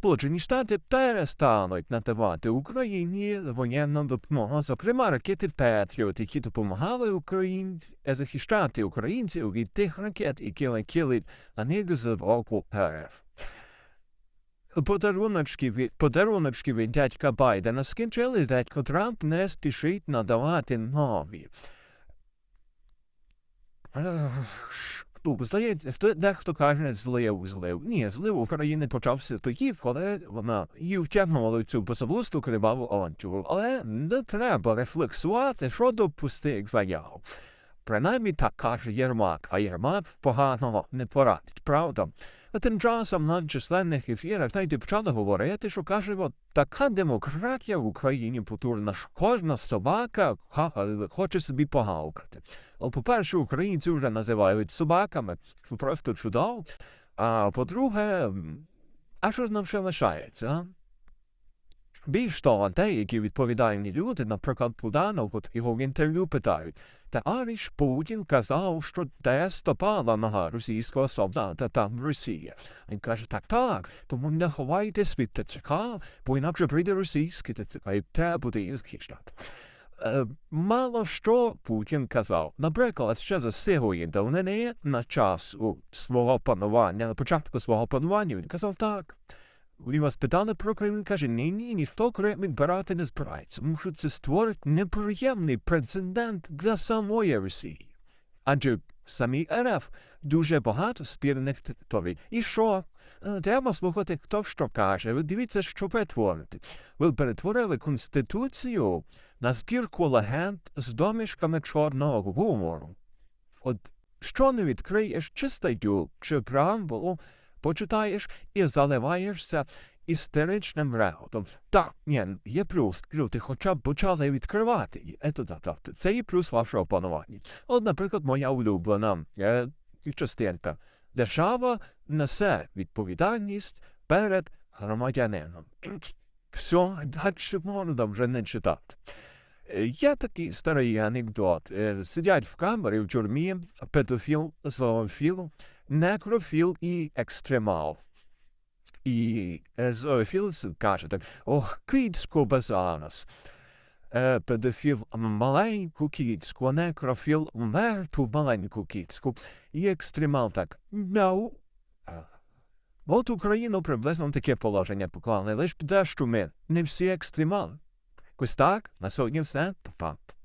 Сполучені Штати перестануть надавати Україні воєнну допомогу, зокрема ракети Петріот, які допомагали Українці захищати українців від тих ракет, які летіли на них з боку РФ. Подаруночки від, подаруночки від дядька Байдена скінчили, дядько Трамп не спішить надавати нові. Ну, здається, хто- дехто каже, злив, злив. Ні, злив України почався тоді, коли вона її втягнула цю посаблусту криваву авантюру. Але не треба рефлексувати щодо пустих заяв. Принаймні так каже Єрмак, а Єрмак поганого не порадить, правда? А тим часом на численних ефірах навіть почали говорити, що каже, от така демократія в Україні потужна, що кожна собака хоче собі погавкати. Але, по-перше, українці вже називають собаками, просто чудово. А по-друге, а що ж нам ще лишається? А? Більш того, деякі відповідальні люди, наприклад, Буданов, от його в інтерв'ю питають, та Аріш Путін казав, що де стопала нога російського солдата там в Росії. Він каже, так, так, тому не ховайтесь від ТЦК, бо інакше прийде російський ТЦК, і те буде їх захищати. Е, мало що Путін казав. Наприклад, ще за сивої давнини на час свого панування, на початку свого панування, він казав так. Він вас питали про Крим, він каже, ні, ні, ніхто Крим відбирати не збирається, тому це створить неприємний прецедент для самої Росії. Адже в РФ дуже багато спірних територій. І що? Е, Треба слухати, хто що каже. Ви дивіться, що перетворити. Ви перетворили Конституцію на збірку легенд з домішками чорного гумору. От що не відкриєш, чи статтю, чи преамбулу, почитаєш і заливаєшся істеричним реготом. Так, ні, є плюс, люди хоча б почали відкривати. І так, це і плюс вашого панування. От, наприклад, моя улюблена е, частинка. Держава несе відповідальність перед громадянином. Все, далі можна вже не читати. Е, Є такий старий анекдот. Е, Сидять в камері в тюрмі педофіл, зоофіл, некрофіл і екстремал. І е, зоофіл каже так, ох, кицько базанас. Е, Педофіл маленьку кицьку, а некрофіл мертву маленьку кицьку. І екстремал так, мяу. Е, От Україну приблизно таке положення поклали, лише дещо ми, не всі екстремали. Якось так, на сьогодні все. Па-па.